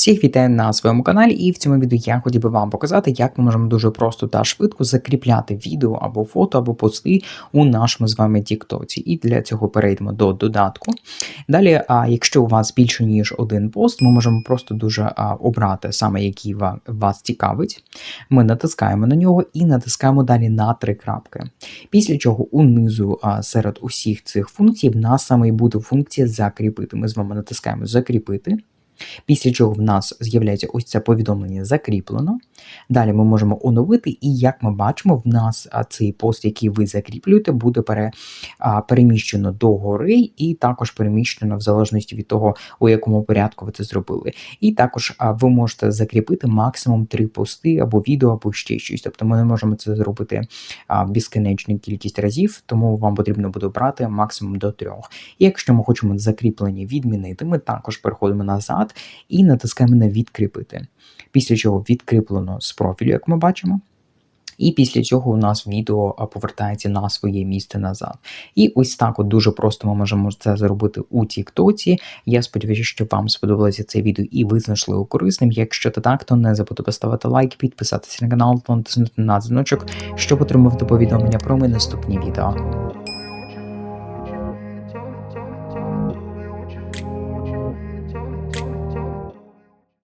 Всіх вітаю на своєму каналі, і в цьому відео я хотів би вам показати, як ми можемо дуже просто та швидко закріпляти відео або фото, або пости у нашому з вами Тіктоці. І для цього перейдемо до додатку. Далі, а, якщо у вас більше ніж один пост, ми можемо просто дуже обрати саме який ва- вас цікавить. Ми натискаємо на нього і натискаємо далі на три крапки. Після чого унизу серед усіх цих функцій в нас саме і буде функція закріпити. Ми з вами натискаємо закріпити. Після чого в нас з'являється ось це повідомлення закріплено. Далі ми можемо оновити, і як ми бачимо, в нас цей пост, який ви закріплюєте, буде пере, переміщено до гори, і також переміщено в залежності від того, у якому порядку ви це зробили. І також ви можете закріпити максимум три пости або відео, або ще щось. Тобто ми не можемо це зробити безкінечну кількість разів, тому вам потрібно буде брати максимум до трьох. І якщо ми хочемо закріплення відмінити, ми також переходимо назад і натискаємо на відкріпити. Після чого відкріплено з профілю, як ми бачимо. І після цього у нас відео повертається на своє місце назад. І ось так от дуже просто ми можемо це зробити у Тіктоці. Я сподіваюся, що вам сподобалося це відео і ви знайшли його корисним. Якщо це так, то не забудьте поставити лайк, підписатися на канал та натиснути на дзвіночок, щоб отримувати повідомлення про мої наступні відео.